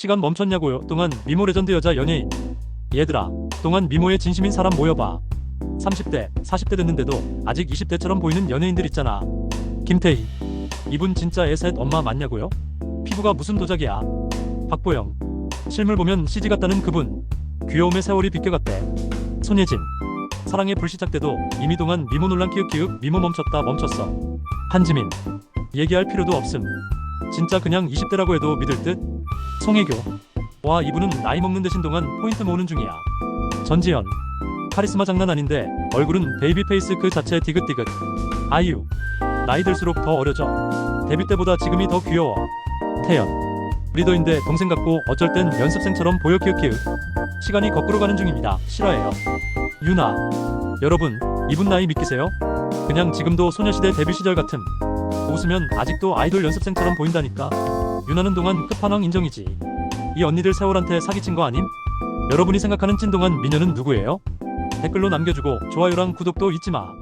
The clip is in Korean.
시간 멈췄냐고요. 동안 미모 레전드 여자 연예인. 얘들아, 동안 미모에 진심인 사람 모여봐. 30대, 40대 됐는데도 아직 20대처럼 보이는 연예인들 있잖아. 김태희. 이분 진짜 애셋 엄마 맞냐고요? 피부가 무슨 도자기야. 박보영. 실물 보면 CG 같다는 그분. 귀여움의 세월이 비껴갔대. 손예진. 사랑의 불시착 때도 이미 동안 미모 논란 키읔 키읔 미모 멈췄다 멈췄어. 한지민. 얘기할 필요도 없음. 진짜 그냥 20대라고 해도 믿을 듯? 송혜교. 와 이분은 나이 먹는 대신 동안 포인트 모으는 중이야. 전지현. 카리스마 장난 아닌데 얼굴은 베이비 페이스 그 자체 디귿디귿. 아이유. 나이 들수록 더 어려져. 데뷔 때보다 지금이 더 귀여워. 태연. 리더인데 동생 같고 어쩔 땐 연습생처럼 보여 키읔키읔. 시간이 거꾸로 가는 중입니다. 싫어해요. 유나. 여러분, 이분 나이 믿기세요? 그냥 지금도 소녀시대 데뷔 시절 같음. 웃으면 아직도 아이돌 연습생처럼 보인다니까. 유나는 동안 끝판왕 인정이지. 이 언니들 세월한테 사기친 거 아님? 여러분이 생각하는 찐동안 미녀는 누구예요? 댓글로 남겨주고 좋아요랑 구독도 잊지 마.